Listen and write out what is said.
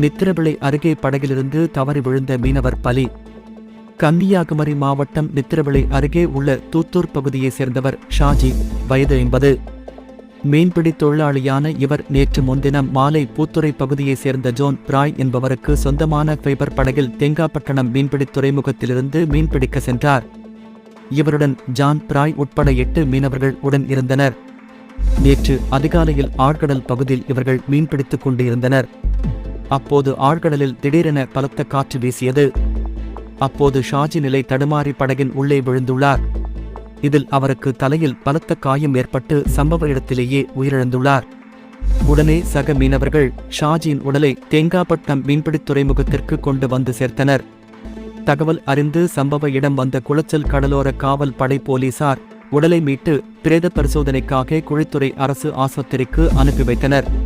நித்திரவிளை அருகே படகிலிருந்து தவறி விழுந்த மீனவர் பலி. கன்னியாகுமரி மாவட்டம் நித்திரவிளை அருகே உள்ள தூத்தூர் பகுதியைச் சேர்ந்தவர் ஷாஜி வயது ஐம்பது. மீன்பிடி தொழிலாளியான இவர் நேற்று முன்தினம் மாலை பூத்துறை பகுதியைச் சேர்ந்த ஜோன் பிராய் என்பவருக்கு சொந்தமான ஃபைபர் படகில் தேங்காப்பட்டணம் மீன்பிடி துறைமுகத்திலிருந்து மீன்பிடிக்க சென்றார். இவருடன் ஜான் பிராய் உட்பட எட்டு மீனவர்கள் உடன் இருந்தனர். நேற்று அதிகாலையில் ஆழ்கடல் பகுதியில் இவர்கள் மீன்பிடித்துக் கொண்டிருந்தனர். அப்போது ஆழ்கடலில் திடீரென பலத்த காற்று வீசியது. அப்போது ஷாஜி நிலை தடுமாறி படகின் உள்ளே விழுந்துள்ளார். இதில் அவருக்கு தலையில் பலத்த காயம் ஏற்பட்டு சம்பவ இடத்திலேயே உயிரிழந்துள்ளார். உடனே சக மீனவர்கள் ஷாஜியின் உடலை தேங்காப்பட்டம் மீன்பிடித் துறைமுகத்திற்கு கொண்டு வந்து சேர்த்தனர். தகவல் அறிந்து சம்பவ இடம் வந்த குளச்சல் கடலோர காவல் படை போலீசார் உடலை மீட்டு பிரேத பரிசோதனைக்காக குழித்துறை அரசு ஆஸ்பத்திரிக்கு அனுப்பி வைத்தனர்.